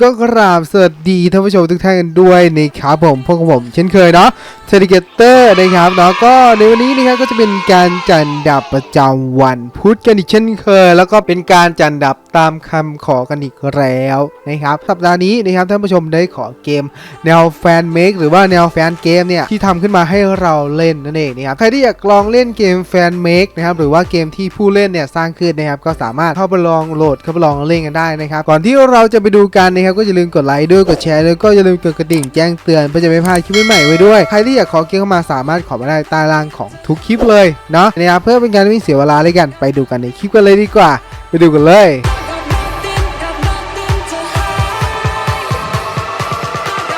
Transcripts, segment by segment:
ก็กราบสวัสดีท่านผู้ชมทุกท่านกันด้วยนะครับผมพวกผมเช่นเคยเนาะ เท r ิเกเตอร์นะครับเนาะก็ในวันนี้นะครับก็จะเป็นการจันดับประจำวันพุธกันอีกเช่นเคย แล้วก็เป็นการจันดับตามคำขอกันอีกแล้วนะครับ สัปดาห์นี้นะครับท่านผู้ชมได้ขอเกม แนวแฟนเมคหรือว่าแนวแฟนเกมเนี่ยที่ทำขึ้นมาให้เราเล่นนั่นเองนะครับใครที่อยากลองเล่นเกมแฟนเมคนะครับหรือว่าเกมที่ผู้เล่นเนี่ยสร้างขึ้นนะครับก็สามารถเข้าไปลองโหลดเข้าไปลองเล่นกันได้นะครับก่อนที่เราจะไปดูกันนะครับก็อย่าลืมกดไลค์ด้วยกดแชร์แล้วก็อย่าลืมกดกระดิ่งแจ้งเตือนเพื่อจะไม่พลาดคลิปใหม่ไว้ด้วยใครที่อยากขอเกมเข้ามาสามารถขอมาได้ใต้ล่างของทุกคลิปเลยเนาะนะครับเพื่อเป็นการไม่เสียเวลาเลยกันไปดูกันในคลิปกันเลยดีกว่า ไปดูกันเลย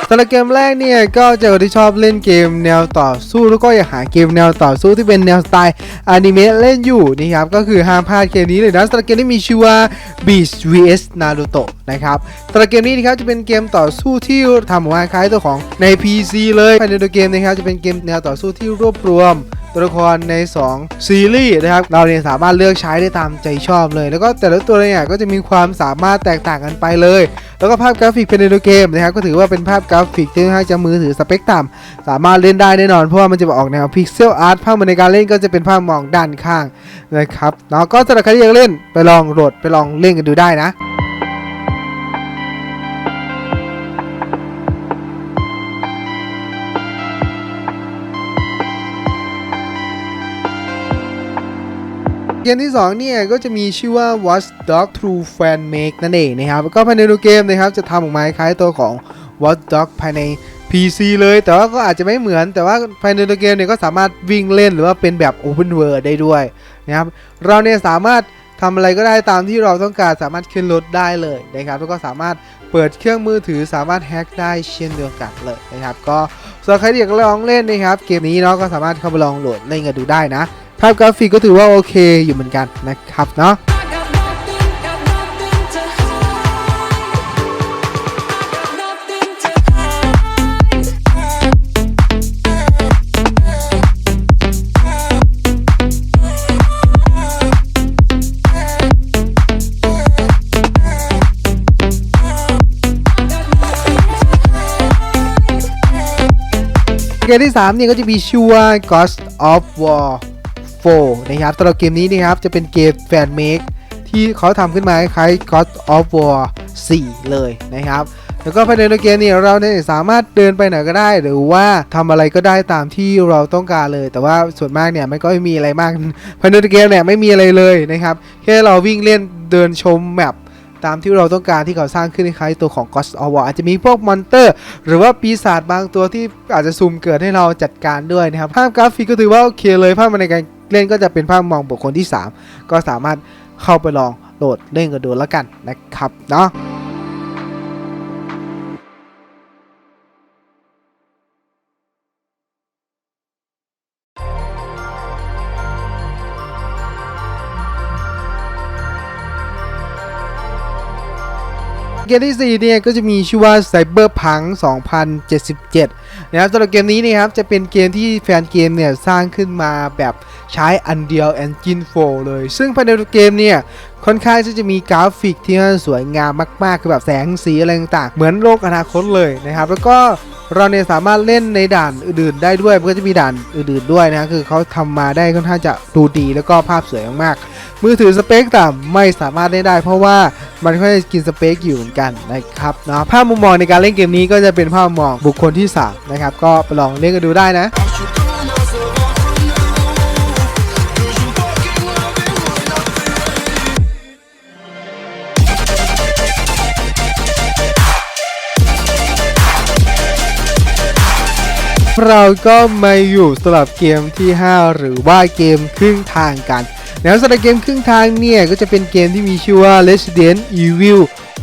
สำหรับเกมแรกเนี่ยก็เจอคนที่ชอบเล่นเกมแนวต่อสู้แล้วก็อยากหาเกมแนวต่อสู้ที่เป็นแนวสไตล์อนิเมะเล่นอยู่นะครับก็คือห้ามพลาดเกมนี้เลยนะสำหรับเกมที่มีชื่อว่า Beast vs Naruto นะครับสำหรับเกมนี้นะครับจะเป็นเกมต่อสู้ที่ทำออกมาคล้ายตัวของใน PC เลยภายในตัวเกมนะครับจะเป็นเกมแนวต่อสู้ที่รวบรวมตัวละครใน 2 ซีรีส์นะครับ เราเนี่ยสามารถเลือกใช้ได้ตามใจชอบเลย แล้วก็แต่ละตัวเนี่ยก็จะมีความสามารถแตกต่างกันไปเลย แล้วก็ภาพกราฟิกภายในตัวเกมนะครับก็ถือว่าเป็นภาพกราฟิกที่ค่อนข้างจะมือถือสเปคต่ำสามารถเล่นได้แน่นอนเพราะว่ามันจะออกแนวพิกเซลอาร์ตภาพมันในการเล่นก็จะเป็นภาพมองด้านข้างนะครับเนาะก็สำหรับใครที่อยากเล่นไปลองโหลดไปลองเล่นกันดูได้นะ เกมที่2เนี่ยก็จะมีชื่อว่า Watch Dog True Fan Make นั่นเองนะครับ ก็ภายในตัวเกมนะครับจะทำออกมาคล้ายตัวของ Watch Dog ภายใน PC เลย แต่ว่าก็อาจจะไม่เหมือน แต่ว่าภายในตัวเกมเนี่ยก็สามารถวิ่งเล่นหรือว่าเป็นแบบ Open World ได้ด้วยนะครับ เราเนี่ยสามารถทำอะไรก็ได้ตามที่เราต้องการสามารถขึ้นรถได้เลยนะครับแล้วก็สามารถเปิดเครื่องมือถือสามารถแฮ็กได้เช่นเดียวกันเลยนะครับ ก็สำหรับใครที่อยากลองเล่นนะครับ เกมนี้เนาะก็สามารถเข้าไปลองโหลดเล่นกันดูได้นะ ภาพกราฟิกก็ถือว่าโอเคอยู่เหมือนกันนะครับเนาะเกมที่3เนี่ยก็จะมีชื่อว่า Ghost of War 4 นะครับสำหรับเกมนี้นะครับจะเป็นเกมแฟนเมคที่เขาทำขึ้นมาคล้าย God of War 4 เลยนะครับ แล้วก็ภายในตัวเกมนี่เราเนี่ยสามารถเดินไปไหนก็ได้ หรือว่าทำอะไรก็ได้ตามที่เราต้องการเลย แต่ว่าส่วนมากเนี่ยไม่ก็ไม่มีอะไรมากภายในตัวเกมเนี่ยไม่มีอะไรเลยนะครับแค่เราวิ่งเล่นเดินชมแมป ตามที่เราต้องการที่เขาสร้างขึ้นคล้ายตัวของ Ghost of War อาจจะมีพวกมอนเตอร์ หรือว่าปีศาจบางตัวที่อาจจะซูมเกิดให้เราจัดการด้วยนะครับภาพกราฟิกก็ถือว่าโอเคเลยภาพในการเล่นก็จะเป็นภาพมองบุคคลที่ 3 ก็สามารถเข้าไปลองโหลดเล่นกันดูแล้วกันนะครับเนาะ เกมที่ 4 เนี่ยก็จะมีชื่อว่า Cyberpunk 2077 นะครับสำหรับเกมนี้นะครับจะเป็นเกมที่แฟนเกมเนี่ยสร้างขึ้นมาแบบใช้ Unreal Engine 4 เลย ซึ่งภายในเกมเนี่ยค่อนข้างที่จะมีกราฟิกที่สวยงามมากๆคือแบบแสงสีอะไรต่างๆ เหมือนโลกอนาคตเลยนะครับ แล้วก็เราเนี่ยสามารถเล่นในด่านอื่นๆได้ด้วยมันก็จะมีด่านอื่นๆด้วยนะคือเขาทำมาได้ค่อนข้างจะดูดีแล้วก็ภาพสวยมากๆ มือถือสเปคต่ำไม่สามารถเล่นได้ เพราะว่ามันค่อนข้างจะกินสเปคอยู่เหมือนกันนะครับเนาะภาพมุมมองในการเล่นเกมนี้ก็จะเป็นภาพมุมมองบุคคลที่3นะครับก็ไปลองเล่นกันดูได้นะเราก็มาอยู่สำหรับเกมที่ 5 หรือว่าเกมครึ่งทางกัน แล้วสำหรับเกมครึ่งทางเนี่ย ก็จะเป็นเกมที่มีชื่อว่า Resident Evil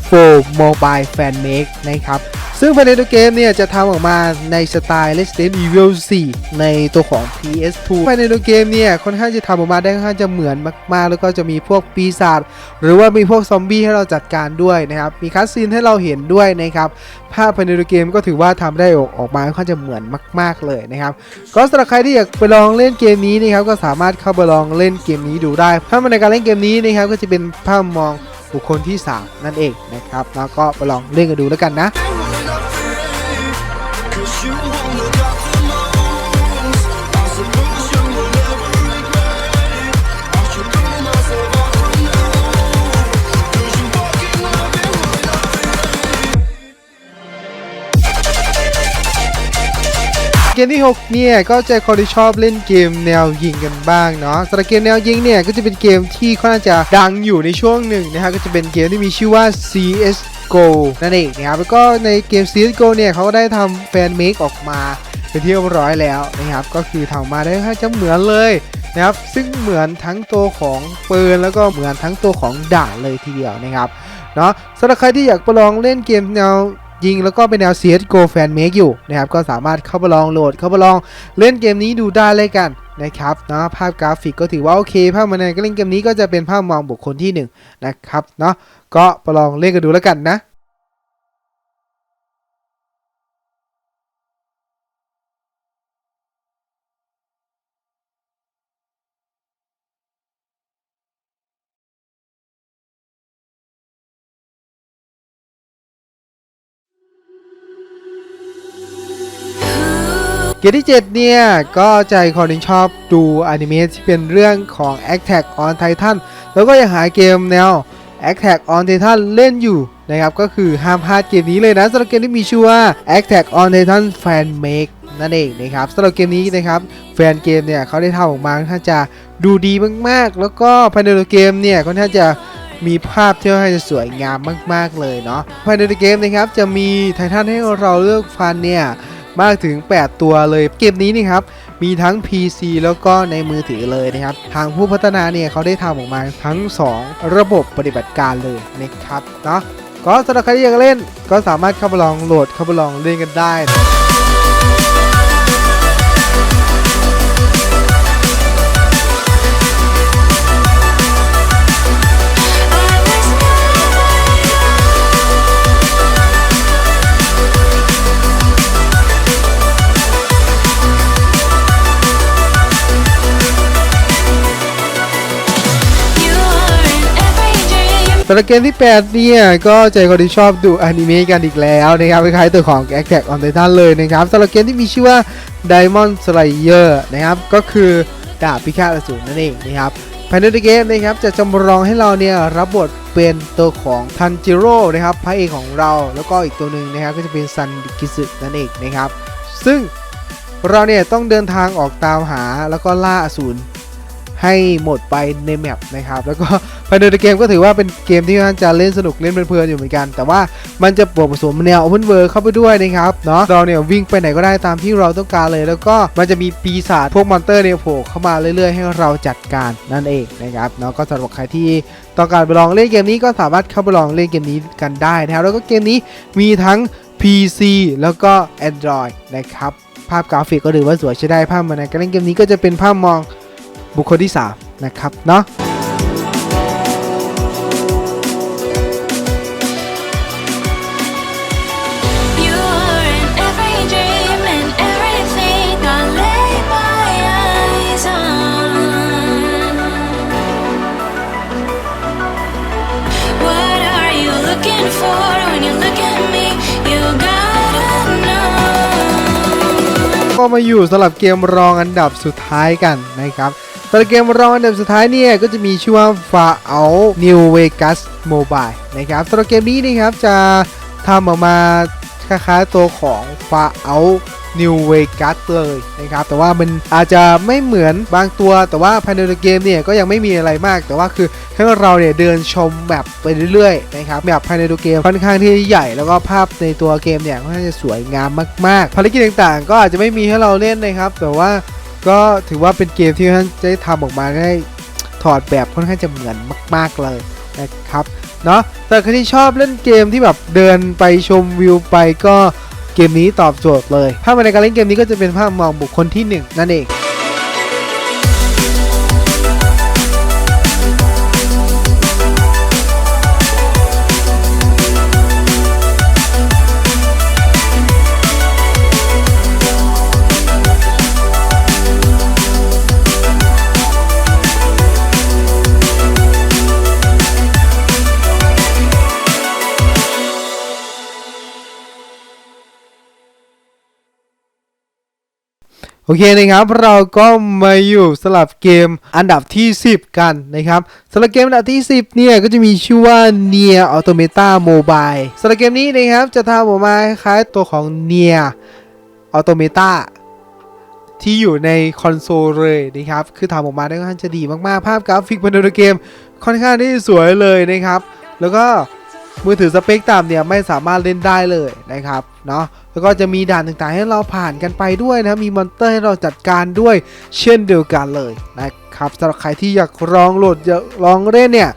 4 Mobile Fan Make นะครับ ซึ่งภายในตัวเกมเนี่ยจะทำออกมาในสไตล์ Resident Evil 4 ในตัวของ PS2 ภายในตัวเกมเนี่ยค่อนข้างจะทำออกมาได้ค่อนข้างจะเหมือนมาก ๆ แล้วก็จะมีพวกปีศาจหรือว่ามีพวกซอมบี้ให้เราจัดการด้วยนะครับมีคัสซีนให้เราเห็นด้วยนะครับภาพภายในตัวเกมก็ถือว่าทำได้ออกออกมาค่อนข้างจะเหมือนมาก ๆ เลยนะครับก็สำหรับใครที่อยากไปลองเล่นเกมนี้นะครับก็สามารถเข้าไปลองเล่นเกมนี้ดูได้ภาพในการเล่นเกมนี้นะครับก็จะเป็นภาพมอง บุคคลที่ 3 นั่นเองนะครับ แล้วก็ไปลองเล่นกันดูแล้วกันนะ มที่ 6 เนี่ย ก็จะคนที่ชอบเล่นเกมแนวยิงกันบ้างเนาะสำหรับเกมแนวยิงเนี่ย ก็จะเป็นเกมที่ค่อนข้างจะดังอยู่ในช่วงหนึ่งนะฮะก็จะเป็นเกมที่มีชื่อว่า CSGO นั่นเองนะครับแล้วก็ในเกม CSGO เนี่ยเขาก็ได้ทำแฟนเมคออกมาเป็นที่เรียบร้อยแล้วนะครับก็คือทำมาได้ค่อนจะเหมือนเลยนะครับซึ่งเหมือนทั้งตัวของปืนแล้วก็เหมือนทั้งตัวของด่านเลยทีเดียวนะครับเนาะสำหรับใครที่อยากไปลองเล่นเกมแนว ยิงแล้วก็เป็นแนว CSGO Fan Make อยู่นะครับก็สามารถเข้าไปลองโหลดเข้าไปลองเล่นเกมนี้ดูได้เลยกันนะครับเนาะภาพกราฟิกก็ถือว่าโอเค ภาพมันในก็เล่นเกมนี้ก็จะเป็นภาพมองบุคคลที่หนึ่งนะครับเนาะก็ไปลองเล่นกันดูแล้วกันนะ เกมที่ 7 เนี่ย ก็ใจคนที่ชอบดูอนิเมะที่เป็นเรื่องของ Attack on Titan แล้วก็ยังหาเกมแนว Attack on Titan เล่นอยู่นะครับก็คือห้ามพลาดเกมนี้เลยนะสำหรับเกมที่มีชื่อว่า Attack on Titan Fan Make นั่นเองนะครับสำหรับเกมนี้นะครับแฟนเกมเนี่ยเขาได้ทำออกมาค่อนข้างจะดูดีมาก ๆ แล้วก็ภายในตัวเกมเนี่ยค่อนข้างจะมีภาพที่ค่อนข้างจะสวยงามมาก ๆ เลยเนาะภายในตัวเกมนะครับจะมีไททันให้เราเลือกฟันเนี่ย มากถึง 8 ตัวเลยเกมนี้นี่ครับมีทั้ง PC แล้วก็ในมือถือเลยนะครับ ทางผู้พัฒนาเนี่ยเขาได้ทำออกมาทั้ง 2 ระบบปฏิบัติการเลยนะครับเนาะก็สำหรับใครที่อยากเล่นก็สามารถเข้าไปลองโหลดเข้าไปลองเล่นกันได้ำหรับเกมที่ 8 เนี่ย ก็ใจคนที่ชอบดูอนิเมะกันอีกแล้วนะครับคล้ายๆตัวของ Attack on Titan เลยนะครับสำหรับเกมที่มีชื่อว่า Diamond Slayer นะครับ ก็คือดาบพิฆาตอสูรนั่นเองนะครับภายในเกมนะครับจะจำลองให้เราเนี่ยรับบทเป็นตัวของทันจิโร่นะครับพระเอกของเราแล้วก็อีกตัวหนึ่งนะครับก็จะเป็นซันกิสึนั่นเองนะครับ ซึ่งเราเนี่ยต้องเดินทางออกตามหาแล้วก็ล่าอสูร ให้หมดไปในแมปนะครับ แล้วก็ภายในเกมก็ถือว่าเป็นเกมที่ท่านจะเล่นสนุกเล่นเพลินๆอยู่เหมือนกัน แต่ว่ามันจะบวกผสมแนว Open World เข้าไปด้วยนะครับเนาะเราเนี่ยวิ่งไปไหนก็ได้ตามที่เราต้องการเลย แล้วก็มันจะมีปีศาจพวกมอนเตอร์เนี่ยโผล่เข้ามาเรื่อยๆ ให้เราจัดการนั่นเองนะครับเนาะก็สำหรับใครที่ต้องการไปลองเล่นเกมนี้ก็สามารถเข้าไปลองเล่นเกมนี้กันได้นะครับแล้วก็เกมนี้มีทั้ง PC แล้วก็ Android นะครับภาพกราฟิกก็ถือว่าสวยใช้ได้ภาพมันในการเล่นเกมนี้ก็จะเป็นภาพมอง บุคคลที่สามนะครับเนาะ You are in every dream and everything I lay my eyes on. What are you looking for when you look at me? You gotta know. ก็มาอยู่สำหรับเกมรองอันดับสุดท้ายกันนะครับ สำหรับเกมรองอันดับสุดท้ายเนี่ยก็จะมีชื่อว่า Far Out New Vegas Mobile นะครับสำหรับเกมนี้นะครับจะทำออกมาคล้ายๆตัวของ Far Out New Vegas เลยนะครับแต่ว่ามันอาจจะไม่เหมือนบางตัว แต่ว่าภายในเกมเนี่ยก็ยังไม่มีอะไรมาก แต่ว่าคือให้เราเนี่ยเดินชมแบบไปเรื่อยๆนะครับแบบภายในตัวเกมค่อนข้างที่ใหญ่แล้วก็ภาพในตัวเกมเนี่ยค่อนข้างจะสวยงามมากๆภารกิจต่างๆ ก็อาจจะไม่มีให้เราเล่นนะครับ แต่ว่า ก็ถือว่าเป็นเกมที่ท่านได้ทำออกมาได้ถอดแบบค่อนข้างจะเหมือนมาก ๆเลยนะครับเนาะแต่ใครที่ชอบเล่นเกมที่แบบเดินไปชมวิวไปก็เกมนี้ตอบโจทย์เลย ภาพในการเล่นเกมนี้ก็จะเป็นภาพมองบุคคลที่หนึ่งนั่นเอง อเคนะครับเราก็มาอยู่สลับเกมอันดับที่ 10 กันนะครับสำหรับเกมอันดับที่ 10 เนี่ยก็จะมีชื่อว่า Nier Automata Mobile สำหรับเกมนี้นะครับจะทำออกมาคล้ายๆตัวของ Nier Automata ที่อยู่ในคอนโซลเลยนะครับคือทำออกมาได้ค่อนข้างจะดีมากๆ ภาพกราฟิกภายในเกมค่อนข้างที่สวยเลยนะครับ แล้วก็ มือถือสเปคต่ำเนี่ยไม่สามารถเล่นได้เลยนะครับเนาะแล้วก็จะมีด่านต่างๆให้เราผ่านกันไปด้วยนะมีมอนเตอร์ให้เราจัดการด้วยเช่นเดียวกันเลยนะครับสำหรับใครที่อยากลองโหลดอยากลองเล่นเนี่ย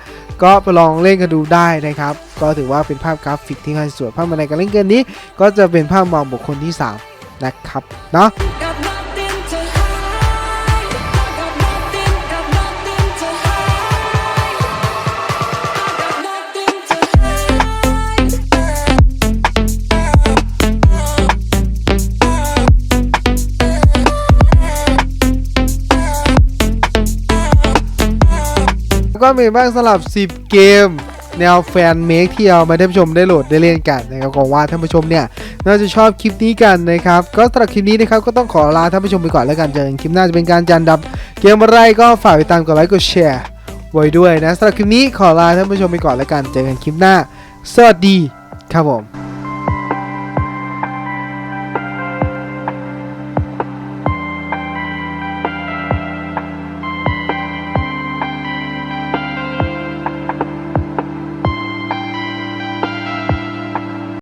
ก็ไปลองเล่นกันดูได้นะครับ ก็ถือว่าเป็นภาพกราฟิกที่ค่อนข้างสวยภาพในการเล่นเกมนี้ ก็จะเป็นภาพมองบุคคลที่สามนะครับเนาะ ก็มีบ้างสลับ 10 เกม แนวแฟนเมคที่เอามาท่านผู้ชมได้โหลดได้เล่นกันนะครับหวังว่าท่านผู้ชมเนี่ยน่าจะชอบคลิปนี้กันนะครับ ก็สำหรับคลิปนี้นะครับก็ต้องขอลาท่านผู้ชมไปก่อนแล้วกันเจอกันคลิปหน้าจะเป็นการจันดับ เกมอะไรก็ฝากติดตามกดไลค์กดแชร์ไว้ด้วยนะสำหรับคลิปนี้ขอลาท่านผู้ชมไปก่อนแล้วกันเจอกันคลิปหน้า สวัสดีครับผม